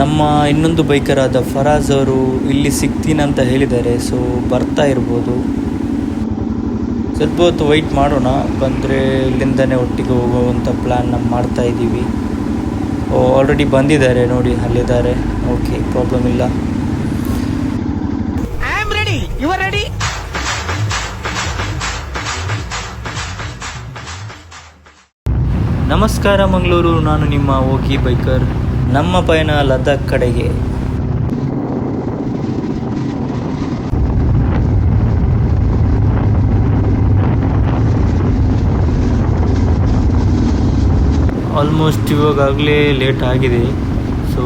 ನಮ್ಮ ಇನ್ನೊಂದು ಬೈಕರಾದ ಫರಾಜ್ ಅವರು ಇಲ್ಲಿ ಸಿಗ್ತೀನಂತ ಹೇಳಿದ್ದಾರೆ ಸೊ ಬರ್ತಾ ಇರ್ಬೋದು. ಸ್ವಲ್ಪ ಹೊತ್ತು ವೆಯ್ಟ್ ಮಾಡೋಣ ಬಂದರೆ ಇಲ್ಲಿಂದನೇ ಒಟ್ಟಿಗೆ ಹೋಗುವಂಥ ಪ್ಲ್ಯಾನ್ ನಮ್ಮ ಮಾಡ್ತಾ ಇದ್ದೀವಿ. ಆಲ್ರೆಡಿ ಬಂದಿದ್ದಾರೆ ನೋಡಿ ಅಲ್ಲಿದ್ದಾರೆ. ಓಕೆ ಪ್ರಾಬ್ಲಮ್ ಇಲ್ಲ? ನಮಸ್ಕಾರ ಮಂಗಳೂರು ನಾನು ನಿಮ್ಮ ಓಗಿ ಬೈಕರ್. ನಮ್ಮ ಪಯಣ ಲದ್ದಾಖ್ ಕಡೆಗೆ. ಆಲ್ಮೋಸ್ಟ್ ಇವಾಗಲೇ ಲೇಟ್ ಆಗಿದೆ. ಸೊ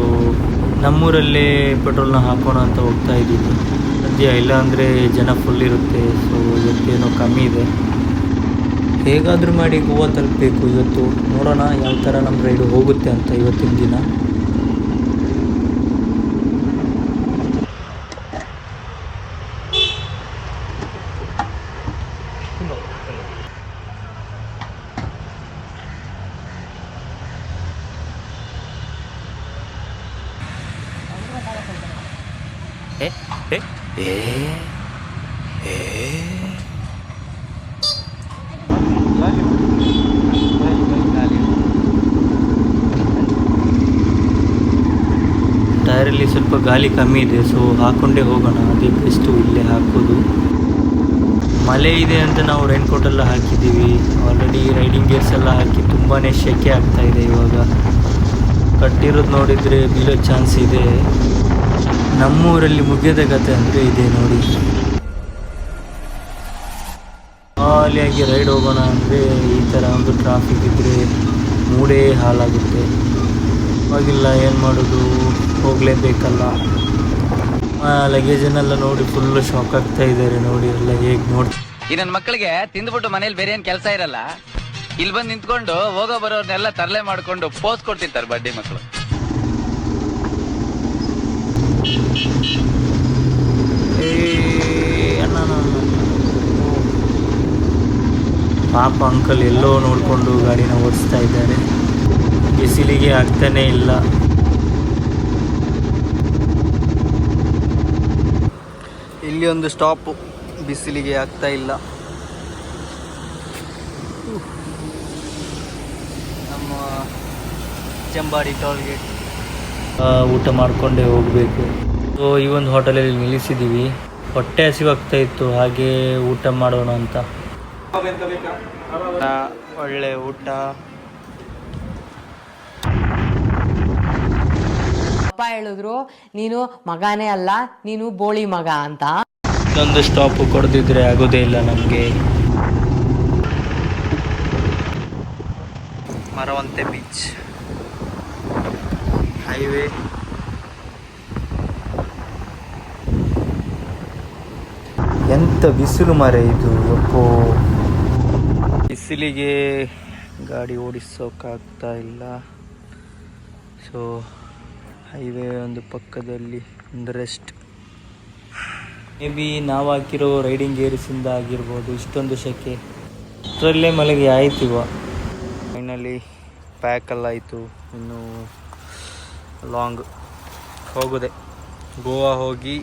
ನಮ್ಮೂರಲ್ಲೇ ಪೆಟ್ರೋಲ್ನ ಹಾಕೋಣ ಅಂತ ಹೋಗ್ತಾ ಇದ್ದೀವಿ. ಸದ್ಯ ಇಲ್ಲಾಂದರೆ ಜನ ಫುಲ್ ಇರುತ್ತೆ. ಸೊ ಇವತ್ತೇನೋ ಕಮ್ಮಿ ಇದೆ. ಹೇಗಾದರೂ ಮಾಡಿ ಗೋವಾ ತಲುಪಬೇಕು ಇವತ್ತು. ನೋಡೋಣ ಯಾವ ಥರ ನಮ್ಮ ರೈಡು ಹೋಗುತ್ತೆ ಅಂತ ಇವತ್ತಿನ ದಿನ. ಏ ಏ. ಏ ಟೈರಲ್ಲಿ ಸ್ವಲ್ಪ ಗಾಳಿ ಕಮ್ಮಿ ಇದೆ ಸೊ ಹಾಕೊಂಡೇ ಹೋಗೋಣ. ಅದೇ ಬೆಸ್ಟು ಇಲ್ಲೇ ಹಾಕೋದು. ಮಳೆ ಇದೆ ಅಂತ ನಾವು ರೈನ್ ಕೋಟ್ ಎಲ್ಲ ಹಾಕಿದ್ದೀವಿ. ಆಲ್ರೆಡಿ ರೈಡಿಂಗ್ ಗೇರ್ಸ್ ಎಲ್ಲ ಹಾಕಿ ತುಂಬಾ ಸೆಕೆ ಆಗ್ತಾ ಇದೆ ಇವಾಗ. ಕಟ್ಟಿರೋದು ನೋಡಿದರೆ ಬೀಳೋ ಚಾನ್ಸ್ ಇದೆ. ನಮ್ಮೂರಲ್ಲಿ ಮುಗಿಯದ ಕತೆ ಅಂದರೆ ಇದೆ ನೋಡಿ. ಖಾಲಿಯಾಗಿ ರೈಡ್ ಹೋಗೋಣ ಅಂದರೆ ಈ ಥರ ಒಂದು ಟ್ರಾಫಿಕ್ ಇದ್ದರೆ ಮೂಡೇ ಹಾಳಾಗುತ್ತೆ. ಹೋಗಿಲ್ಲ, ಏನು ಮಾಡೋದು? ಹೋಗಲೇಬೇಕಲ್ಲ. ಲಗೇಜನ್ನೆಲ್ಲ ನೋಡಿ ಫುಲ್ಲು ಶಾಕ್ ಆಗ್ತಾ ಇದ್ದಾರೆ ನೋಡಿ, ಎಲ್ಲ ಹೇಗೆ ನೋಡಿ ಈ ನನ್ನ ಮಕ್ಕಳಿಗೆ ತಿಂದ್ಬಿಟ್ಟು ಮನೇಲಿ ಬೇರೆ ಏನು ಕೆಲಸ ಇರಲ್ಲ? ಇಲ್ಲಿ ಬಂದು ನಿಂತ್ಕೊಂಡು ಹೋಗೋ ಬರೋರ್ನೆಲ್ಲ ತರಲೆ ಮಾಡ್ಕೊಂಡು ಪೋಸ್ ಕೊಡ್ತಿರ್ತಾರೆ ಬಡ್ಡಿ ಮಕ್ಕಳು ಏ ಅಣ್ಣ ಅಣ್ಣ, ಅಣ್ಣ, ಅಣ್ಣ. ಪಾಪ ಅಂಕಲ್ ಎಲ್ಲೋ ನೋಡಿಕೊಂಡು ಗಾಡಿನ ಓಡಿಸ್ತಾ ಇದ್ದಾರೆ. ಬಿಸಿಲಿಗೆ ಆಗ್ತಾನೇ ಇಲ್ಲ. ಇಲ್ಲಿ ಒಂದು ಸ್ಟಾಪು ಬಿಸಿಲಿಗೆ ಆಗ್ತಾ ಇಲ್ಲ. ನಮ್ಮ ಚಂಬಾಡಿ ಟೋಲ್ಗೇಟ್ ಊಟ ಮಾಡಿಕೊಂಡೇ ಹೋಗಬೇಕು. ಸೊ ಈ ಒಂದು ಹೋಟೆಲಲ್ಲಿ ನಿಲ್ಲಿಸಿದ್ದೀವಿ ಹೊಟ್ಟೆ ಹಸಿವಾಗ್ತಾ ಇತ್ತು, ಹಾಗೆ ಊಟ ಮಾಡೋಣ ಅಂತ. ಒಳ್ಳೆ ಊಟ. ಅಪ್ಪ ಹೇಳಿದ್ರು ನೀನು ಮಗನೇ ಅಲ್ಲ ನೀನು ಬೋಳಿ ಮಗ ಅಂತ. ಒಂದು ಸ್ಟಾಪ್ ಕೊಡದಿದ್ರೆ ಆಗೋದೇ ಇಲ್ಲ ನಮಗೆ. ಮರವಂತೆ ಬೀಚ್ ಹೈವೇ ಎಂತ ಬಿಸಿಲು ಮರ ಇದು ಅಪ್ಪೋ ಬಿಸಿಲಿಗೆ ಗಾಡಿ ಓಡಿಸೋಕ್ಕಾಗ್ತಾ ಇಲ್ಲ. ಸೊ ಹೈವೇ ಒಂದು ಪಕ್ಕದಲ್ಲಿ ಒಂದು ರೆಸ್ಟ್ ಮೇ ಬಿ ನಾವು ಹಾಕಿರೋ ರೈಡಿಂಗ್ ಗೇರ್ಸಿಂದ ಆಗಿರ್ಬೋದು, ಇಷ್ಟೊಂದು ಸೆಕೆ ಅಷ್ಟರಲ್ಲೇ ಮಲಗಿ ಆಯ್ತಿವ ಫೈನಲಿ ಪ್ಯಾಕಲ್ಲ ಆಯಿತು, ಇನ್ನು ಲಾಂಗ್ ಹೋಗೋದೆ. ಗೋವಾ ಹೋಗಿ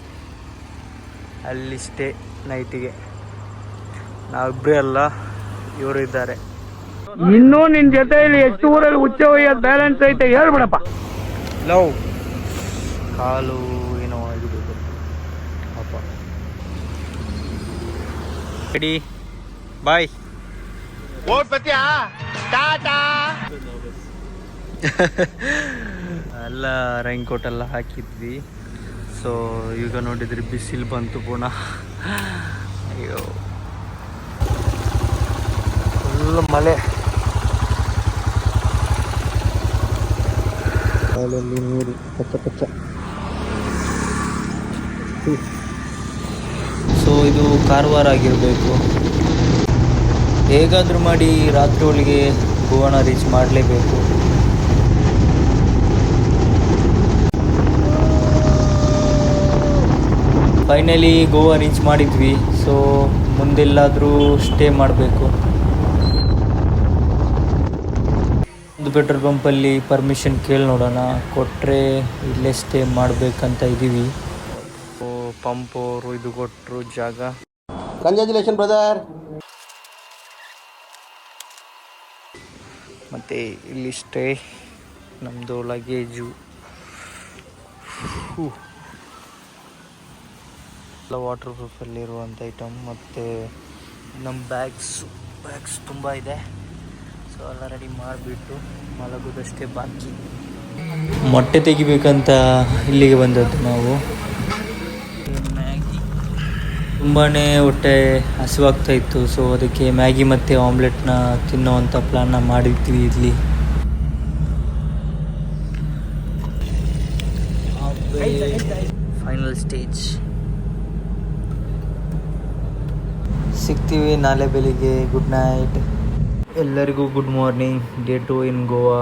ಅಲ್ಲಿ ಸ್ಟೇ ನೈಟಿಗೆ ನಾವಿಬ್ಬರೇ ಅಲ್ಲ. ಇವರು ಇದ್ದಾರೆ. ಇನ್ನೂ ನಿನ್ ಜೊತೆಯಲ್ಲಿ ಎಷ್ಟು ಊರಲ್ಲಿ ಹುಚ್ಚ ಒಯ್ಯೋದು ಬ್ಯಾಲೆನ್ಸ್ ಐತೆ ಹೇಳ್ಬಿಡಪ್ಪ. ಲವ್. ಕಾಲು ಏನೋ ಆಗಿದೆ ಅಪ್ಪ. ಪಾಪ ರೆಡಿ ಬಾಯ್ ಎಲ್ಲ ರೈನ್ ಕೋಟ್ ಎಲ್ಲ ಹಾಕಿದ್ವಿ. ಸೊ ಈಗ ನೋಡಿದ್ರೆ ಬಿಸಿಲು ಬಂತು ಪುನಃ. ಅಯ್ಯೋ. ಫುಲ್ ಮಳೆ ನೀರು ಪಚ್ಚ ಪಚ್ಚ ಸೊ, ಇದು ಕಾರವಾರ ಆಗಿರಬೇಕು. ಹೇಗಾದರೂ ಮಾಡಿ ರಾತ್ರಿ ಒಳಗೆ ಗೋವಾನ ರೀಚ್ ಮಾಡಲೇಬೇಕು. ಫೈನಲಿ ಗೋವಾ ರೀಚ್ ಮಾಡಿದ್ವಿ. ಸೊ ಮುಂದೆಲ್ಲಾದರೂ ಸ್ಟೇ ಮಾಡಬೇಕು. ಒಂದು ಪೆಟ್ರೋಲ್ ಪಂಪಲ್ಲಿ ಪರ್ಮಿಷನ್ ಕೇಳಿ ನೋಡೋಣ. ಕೊಟ್ಟರೆ ಇಲ್ಲೇ ಸ್ಟೇ ಮಾಡಬೇಕಂತ ಇದ್ದೀವಿ ಪಂಪ್ ಅವರು ಇದು ಕೊಟ್ಟರು ಜಾಗ. ಕಂಗ್ರ್ಯಾಚುಲೇಷನ್ ಬ್ರದರ್ ಮತ್ತು ಇಲ್ಲಿ ಸ್ಟೇ ನಮ್ಮದು ಲಗೇಜು ಎಲ್ಲ ವಾಟರ್ ಪ್ರೂಫಲ್ಲಿರುವಂಥ ಐಟಮ್ ಮತ್ತು ನಮ್ಮ ಬ್ಯಾಗ್ಸ್ ಬ್ಯಾಗ್ಸ್ ತುಂಬ ಇದೆ. ಸೊ ಎಲ್ಲ ರೆಡಿ ಮಾಡಿಬಿಟ್ಟು ಮಲಗೋದಷ್ಟೇ ಬಾಕಿ. ಮೊಟ್ಟೆ ತೆಗಿಬೇಕಂತ ಇಲ್ಲಿಗೆ ಬಂದದ್ದು ನಾವು. ಮ್ಯಾಗಿ. ತುಂಬಾ ಹೊಟ್ಟೆ ಹಸಿವಾಗ್ತಾ ಇತ್ತು ಸೊ ಅದಕ್ಕೆ ಮ್ಯಾಗಿ ಮತ್ತು ಆಮ್ಲೆಟ್ನ ತಿನ್ನೋವಂಥ ಪ್ಲಾನ್ನ ಮಾಡಿರ್ತೀವಿ ಇಲ್ಲಿ. ಫೈನಲ್ ಸ್ಟೇಜ್ ಸಿಗ್ತೀವಿ ನಾಳೆ ಬೆಳಿಗ್ಗೆ ಗುಡ್ ನೈಟ್ ಎಲ್ಲರಿಗೂ good morning day two in Goa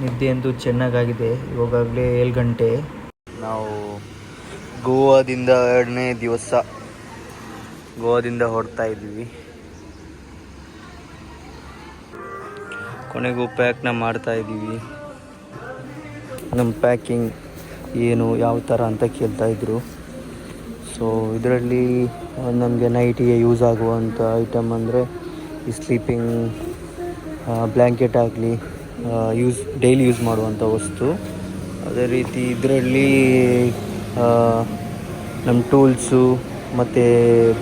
ನಿದ್ದೆ ಅಂತೂ ಚೆನ್ನಾಗಾಗಿದೆ. ಇವಾಗಲೇ ಏಳು ಗಂಟೆ. ನಾವು ಗೋವಾದಿಂದ ಎರಡನೇ ದಿವಸ ಗೋವಾದಿಂದ ಹೊರಡ್ತಾ ಇದ್ದೀವಿ. ಕೊನೆಗೂ ಪ್ಯಾಕ್ನ ಮಾಡ್ತಾ ಇದ್ದೀವಿ. ನಮ್ಮ ಪ್ಯಾಕಿಂಗ್ ಏನು, ಯಾವ ಥರ ಅಂತ ಕೇಳ್ತಾ ಇದ್ರು. ಸೊ ಇದರಲ್ಲಿ ನಮಗೆ ನೈಟಿಗೆ ಯೂಸ್ ಆಗುವಂಥ ಐಟಮ್ ಅಂದರೆ ಈ ಸ್ಲೀಪಿಂಗ್ ಬ್ಲ್ಯಾಂಕೆಟ್ ಆಗಲಿ ಯೂಸ್ ಡೈಲಿ ಯೂಸ್ ಮಾಡುವಂಥ ವಸ್ತು. ಅದೇ ರೀತಿ ಇದರಲ್ಲಿ ನಮ್ಮ ಟೂಲ್ಸು ಮತ್ತು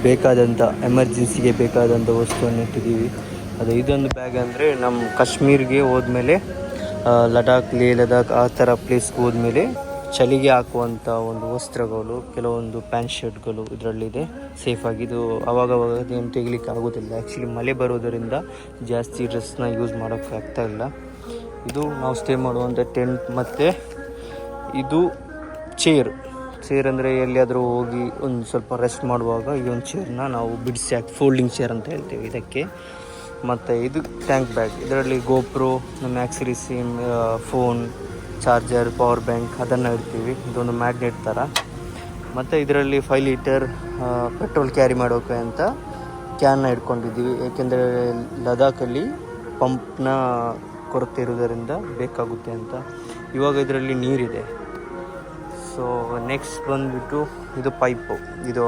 ಬೇಕಾದಂಥ ಎಮರ್ಜೆನ್ಸಿಗೆ ಬೇಕಾದಂಥ ವಸ್ತುವನ್ನು ಇಟ್ಟಿದ್ದೀವಿ. ಅದು ಇದೊಂದು ಬ್ಯಾಗ್ ಅಂದರೆ ನಮ್ಮ ಕಾಶ್ಮೀರ್ಗೆ ಹೋದ್ಮೇಲೆ ಲಡಾಖ್ ಲೇ ಲಡಾಖ್ ಆ ಥರ ಪ್ಲೇಸ್ಗೆ ಹೋದ್ಮೇಲೆ ಚಳಿಗೆ ಹಾಕುವಂಥ ಒಂದು ವಸ್ತ್ರಗಳು, ಕೆಲವೊಂದು ಪ್ಯಾಂಟ್ ಶರ್ಟ್ಗಳು ಇದರಲ್ಲಿದೆ. ಸೇಫಾಗಿ ಇದು ಅವಾಗವಾಗ ಏನು ತೆಗಿಲಿಕ್ಕೆ ಆಗೋದಿಲ್ಲ. ಆ್ಯಕ್ಚುಲಿ ಮಳೆ ಬರೋದರಿಂದ ಜಾಸ್ತಿ ಡ್ರೆಸ್ನ ಯೂಸ್ ಮಾಡೋಕ್ಕೆ ಆಗ್ತಾ ಇಲ್ಲ. ಇದು ನಾವು ಸ್ಟೇ ಮಾಡುವಂಥ ಟೆಂಟ್ ಮತ್ತು ಇದು ಚೇರ್ ಚೇರ್ ಅಂದರೆ ಎಲ್ಲಿಯಾದರೂ ಹೋಗಿ ಒಂದು ಸ್ವಲ್ಪ ರೆಸ್ಟ್ ಮಾಡುವಾಗ ಈ ಒಂದು ಚೇರ್ನ ನಾವು ಬಿಡಿಸಿ ಹಾಕಿ ಫೋಲ್ಡಿಂಗ್ ಚೇರ್ ಅಂತ ಹೇಳ್ತೇವೆ ಇದಕ್ಕೆ. ಮತ್ತು ಇದು ಟ್ಯಾಂಕ್ ಬ್ಯಾಗ್ ಇದರಲ್ಲಿ ಗೋಪ್ರೋ ನಮ್ಮ accessories phone charger power bank ಅದನ್ನು ಇಡ್ತೀವಿ. ಇದೊಂದು ಮ್ಯಾಗ್ನೆಟ್ ಥರ ಮತ್ತು ಇದರಲ್ಲಿ ಫೈವ್ ಲೀಟರ್ ಪೆಟ್ರೋಲ್ ಕ್ಯಾರಿ ಮಾಡೋಕೆ ಅಂತ ಕ್ಯಾನ್ನ ಇಟ್ಕೊಂಡಿದ್ದೀವಿ ಏಕೆಂದರೆ ಲದಾಖಲ್ಲಿ ಪಂಪ್ನ ಕೊರತೆ ಇರೋದರಿಂದ ಬೇಕಾಗುತ್ತೆ ಅಂತ. ಇವಾಗ ಇದರಲ್ಲಿ ನೀರಿದೆ. ಸೊ ನೆಕ್ಸ್ಟ್ ಬಂದುಬಿಟ್ಟು ಇದು ಪೈಪು ಇದು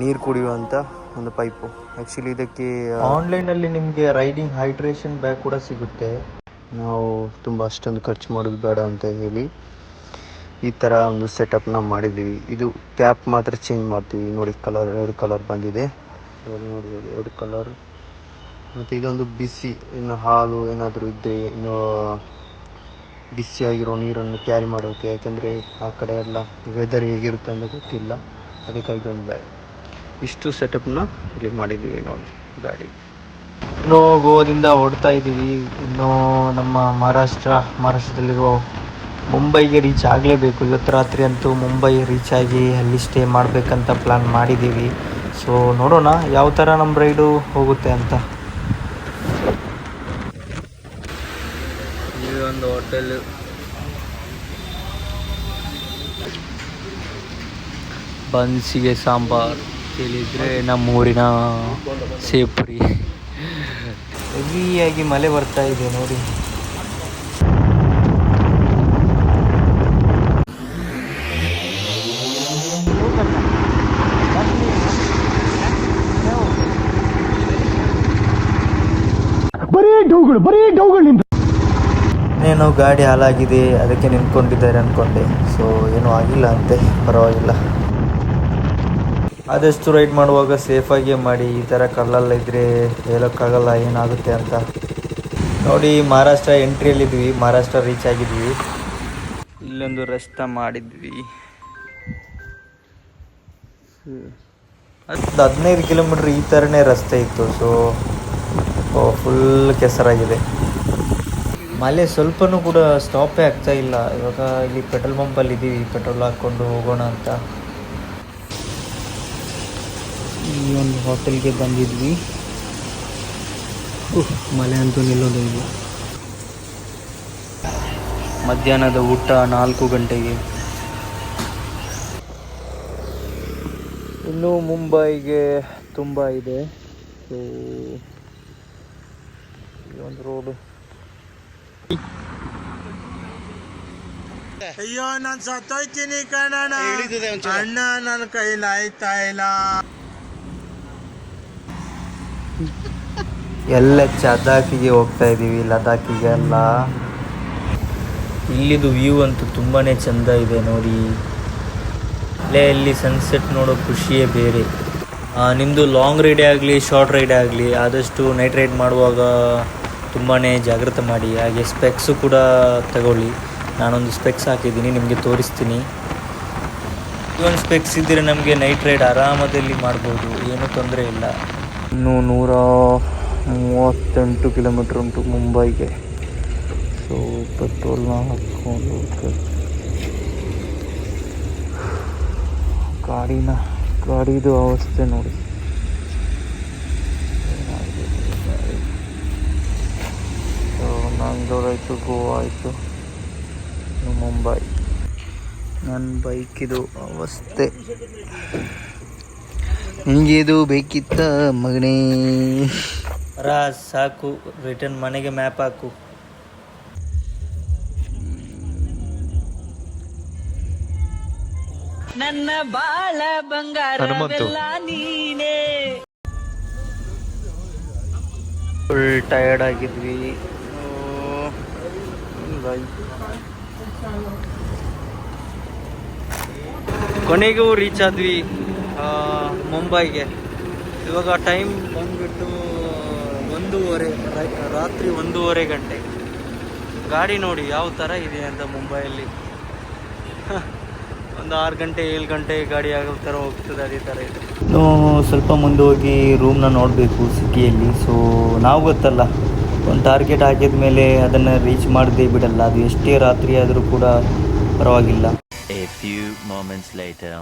ನೀರು ಕುಡಿಯುವಂಥ ಒಂದು ಪೈಪು ಆ್ಯಕ್ಚುಲಿ ಇದಕ್ಕೆ ಆನ್ಲೈನಲ್ಲಿ ನಿಮಗೆ ರೈಡಿಂಗ್ ಹೈಡ್ರೇಷನ್ ಬ್ಯಾಗ್ ಕೂಡ ಸಿಗುತ್ತೆ. ನಾವು ತುಂಬ ಅಷ್ಟೊಂದು ಖರ್ಚು ಮಾಡೋದು ಬೇಡ ಅಂತ ಹೇಳಿ ಈ ಥರ ಒಂದು ಸೆಟಪ್ನ ಮಾಡಿದ್ದೀವಿ. ಇದು ಕ್ಯಾಪ್ ಮಾತ್ರ ಚೇಂಜ್ ಮಾಡ್ತೀವಿ. ನೋಡಿ ಕಲರ್ ಎರಡು ಕಲರ್ ಬಂದಿದೆ. ನೋಡಿ ಎರಡು ಕಲರ್ ಮತ್ತು ಇದೊಂದು ಬಿಸಿ, ಇನ್ನು ಹಾಲು ಏನಾದರೂ ಇದ್ದರೆ ಇನ್ನು ಬಿಸಿಯಾಗಿರೋ ನೀರನ್ನು ಕ್ಯಾರಿ ಮಾಡೋಕ್ಕೆ ಯಾಕೆಂದರೆ ಆ ಕಡೆ ಎಲ್ಲ ವೆದರ್ ಹೇಗಿರುತ್ತೆ ಅಂತ ಗೊತ್ತಿಲ್ಲ. ಅದಕ್ಕಾಗಿ ಒಂದು ಬ್ಯಾಗ್ ಇಷ್ಟು ಸೆಟಪ್ನ ಇಲ್ಲಿ ಮಾಡಿದ್ದೀವಿ ನೋಡಿ ಗಾಡಿ. ಇನ್ನು ಗೋವಾದಿಂದ ಹೊಡ್ತಾ ಇದ್ದೀವಿ. ಇನ್ನೂ ನಮ್ಮ ಮಹಾರಾಷ್ಟ್ರ ಮಹಾರಾಷ್ಟ್ರದಲ್ಲಿರೋ ಮುಂಬೈಗೆ ರೀಚ್ ಆಗಲೇಬೇಕು. ಇವತ್ತು ರಾತ್ರಿ ಅಂತೂ ಮುಂಬೈ ರೀಚ್ ಆಗಿ ಅಲ್ಲಿ ಸ್ಟೇ ಮಾಡಬೇಕಂತ ಪ್ಲ್ಯಾನ್ ಮಾಡಿದ್ದೀವಿ. ಸೊ ನೋಡೋಣ ಯಾವ ಥರ ನಮ್ಮ ರೈಡು ಹೋಗುತ್ತೆ ಅಂತ. ಒಂದು ಹೋಟೆಲ್ ಬನ್ಸಿಗೆ ಸಾಂಬಾರ್ ಕೇಳಿದರೆ ನಮ್ಮೂರಿನ ಸೇಪುರಿ. ಹೆವಿಯಾಗಿ ಮಳೆ ಬರ್ತಾ ಇದೆ ನೋಡಿ. ಏನೋ ಗಾಡಿ ಹಾಳಾಗಿದೆ ಅದಕ್ಕೆ ನಿಂತ್ಕೊಂಡಿದ್ದಾರೆ ಅಂದ್ಕೊಂಡೆ ಸೊ ಏನೂ ಆಗಿಲ್ಲ ಅಂತೆ ಪರವಾಗಿಲ್ಲ. ಆದಷ್ಟು ರೈಡ್ ಮಾಡುವಾಗ ಸೇಫಾಗಿ ಮಾಡಿ, ಈ ಥರ ಕಲ್ಲಲ್ಲ ಇದ್ದರೆ ಹೇಳೋಕ್ಕಾಗಲ್ಲ, ಏನಾಗುತ್ತೆ ಅಂತ. ನೋಡಿ, ಮಹಾರಾಷ್ಟ್ರ ಎಂಟ್ರಿಯಲ್ಲಿದ್ವಿ, ಮಹಾರಾಷ್ಟ್ರ ರೀಚ್ ಆಗಿದ್ವಿ. ಇಲ್ಲೊಂದು ರಸ್ತ ಮಾಡಿದ್ವಿ. ಅದು ಹದಿನೈದು ಕಿಲೋಮೀಟ್ರ್ ಈ ಥರನೇ ರಸ್ತೆ ಇತ್ತು ಸೊ ಫುಲ್ ಕೆಸರಾಗಿದೆ. ಮಳೆ ಸ್ವಲ್ಪನೂ ಕೂಡ ಸ್ಟಾಪೇ ಆಗ್ತಾ ಇಲ್ಲ. ಇವಾಗ ಇಲ್ಲಿ ಪೆಟ್ರೋಲ್ ಪಂಪಲ್ಲಿ ಇದ್ದೀವಿ ಪೆಟ್ರೋಲ್ ಹಾಕ್ಕೊಂಡು ಹೋಗೋಣ ಅಂತ. ಈ ಒಂದು ಹೋಟೆಲ್ಗೆ ಬಂದಿದ್ವಿ. ಉಹ್, ಮಳೆ ಅಂತೂ ನಿಲ್ಲೋದು ಇಲ್ಲ ಮಧ್ಯಾಹ್ನದ ಊಟ ನಾಲ್ಕು ಗಂಟೆಗೆ. ಇನ್ನು ಮುಂಬೈಗೆ ತುಂಬ ಇದೆ. ಸೊ ಈ ಒಂದು ರೋಡು ಅಯ್ಯೋ ನಾನು ಸತ್ತೋಯ್ತೀನಿ ಒಂಚೂರು. ಅಣ್ಣ ನನ್ನ ಕೈ ಆಯ್ತಾ ಇಲ್ಲ. ಎಲ್ಲ ಲದಾಖಿಗೆ ಹೋಗ್ತಾ ಇದ್ದೀವಿ ಲದಾಖಿಗೆ ಎಲ್ಲ ಇಲ್ಲಿದು ವ್ಯೂ ಅಂತೂ ತುಂಬಾ ಚೆಂದ ಇದೆ ನೋಡಿ. ಅಲ್ಲೇ ಇಲ್ಲಿ ಸನ್ಸೆಟ್ ನೋಡೋ ಖುಷಿಯೇ ಬೇರೆ. ನಿಮ್ಮದು ಲಾಂಗ್ ರೈಡೇ ಆಗಲಿ ಶಾರ್ಟ್ ರೈಡೇ ಆಗಲಿ ಆದಷ್ಟು ನೈಟ್ ರೈಡ್ ಮಾಡುವಾಗ ತುಂಬಾ ಜಾಗ್ರತೆ ಮಾಡಿ. ಹಾಗೆ ಸ್ಪೆಕ್ಸು ಕೂಡ ತಗೊಳ್ಳಿ. ನಾನೊಂದು ಸ್ಪೆಕ್ಸ್ ಹಾಕಿದ್ದೀನಿ ನಿಮಗೆ ತೋರಿಸ್ತೀನಿ. ಒಂದು ಸ್ಪೆಕ್ಸ್ ಇದ್ದರೆ ನಮಗೆ ನೈಟ್ ರೈಡ್ ಆರಾಮದಲ್ಲಿ ಮಾಡ್ಬೋದು ಏನೂ ತೊಂದರೆ ಇಲ್ಲ. ಇನ್ನೂ ನೂರ ಮೂವತ್ತೆಂಟು ಕಿಲೋಮೀಟ್ರ್ ಉಂಟು ಮುಂಬೈಗೆ ಸೊ ಪೆಟ್ರೋಲ್ನ ಹಾಕ್ಕೊಂಡು. ಗಾಡಿನ, ಗಾಡಿದು ಅವಸ್ಥೆ ನೋಡಿ. ಸೊ ಮ್ಯಾಂಗ್ಳೂರ್ ಆಯಿತು ಗೋವಾ ಆಯಿತು, ಮುಂಬೈ ನನ್ನ ಬೈಕಿದು ಅವಸ್ಥೆ ನಿನಗೆ ಇದು ಬೇಕಿತ್ತ ಮಗನೇ ರಾಜ್ ಸಾಕು ರಿಟರ್ನ್ ಮನೆಗೆ ಮ್ಯಾಪ್ ಹಾಕು. ನನ್ನ ಬಾಳ ಬಂಗಾರ ನೀನೇ. ಫುಲ್ ಟಯರ್ಡ್ ಆಗಿದ್ವಿ. ಕೊನೆಗೂ ರೀಚ್ ಆದ್ವಿ ಆ, ಮುಂಬೈಗೆ. ಇವಾಗ ಟೈಮ್ ಬಂದ್ಬಿಟ್ಟು ಒಂದೂವರೆ ರಾತ್ರಿ ಒಂದೂವರೆ ಗಂಟೆ. ಗಾಡಿ ನೋಡಿ ಯಾವ ಥರ ಇದೆ ಅಂತ ಮುಂಬೈಯಲ್ಲಿ. ಒಂದು ಆರು ಗಂಟೆ, ಏಳು ಗಂಟೆ ಗಾಡಿ ಆಗೋ ಥರ ಹೋಗ್ತದೆ ಅದೇ ಥರ ಇದೆ. ಇನ್ನು ಸ್ವಲ್ಪ ಮುಂದೆ ಹೋಗಿ ರೂಮ್ನ ನೋಡಬೇಕು ಸಿಟಿಯಲ್ಲಿ. ಸೊ ನಾವು ಗೊತ್ತಲ್ಲ, ಒಂದು ಟಾರ್ಗೆಟ್ ಹಾಕಿದ ಮೇಲೆ ಅದನ್ನು ರೀಚ್ ಮಾಡದೇ ಬಿಡಲ್ಲ. ಅದು ಎಷ್ಟೇ ರಾತ್ರಿ ಆದರೂ ಕೂಡ ಪರವಾಗಿಲ್ಲ. A few moments later.